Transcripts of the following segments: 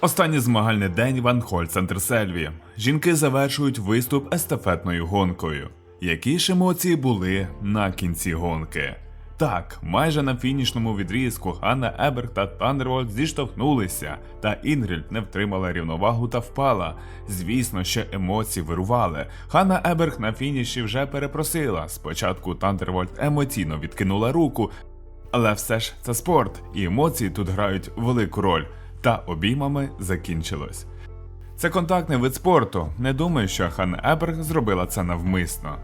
Останній змагальний день в Анхоль Центрсельві. Жінки завершують виступ естафетною гонкою. Які ж емоції були на кінці гонки? Так, майже на фінішному відрізку Ганна Еберг та Тандервольд зіштовхнулися, та Інгрід не втримала рівновагу та впала. Звісно, що емоції вирували. Ганна Еберг на фініші вже перепросила. Спочатку Тандервольд емоційно відкинула руку, але все ж це спорт, і емоції тут грають велику роль. Та обіймами закінчилось. Це контактний вид спорту. Не думаю, що Хан Еберг зробила це навмисно.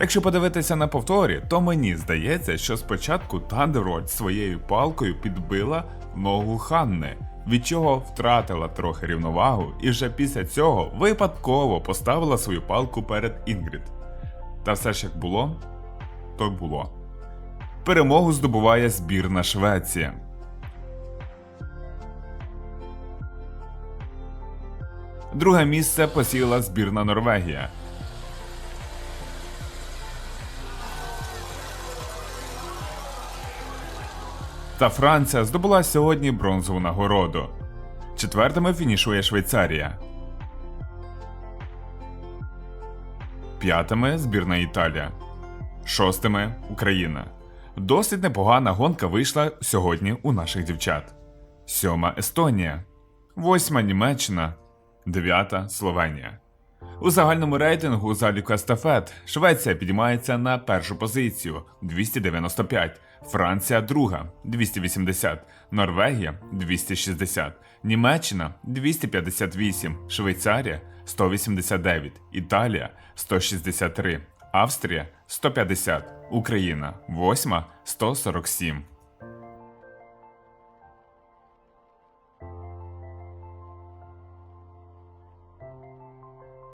Якщо подивитися на повторі, то мені здається, що спочатку Тандервольд своєю палкою підбила ногу Ханни, від чого втратила трохи рівновагу, і вже після цього випадково поставила свою палку перед Інгрід. Та все ж як було, то й було. Перемогу здобуває збірна Швеція. Друге місце посіла збірна Норвегія. Та Франція здобула сьогодні бронзову нагороду. Четвертими фінішує Швейцарія. П'ятими збірна Італія. Шостими Україна. Досить непогана гонка вийшла сьогодні у наших дівчат. Сьома Естонія. Восьма Німеччина. Дев'ята Словенія. У загальному рейтингу заліку естафет Швеція підіймається на першу позицію 295, Франція друга 280, Норвегія 260, Німеччина 258, Швейцарія 189, Італія 163, Австрія 150, Україна 8 147.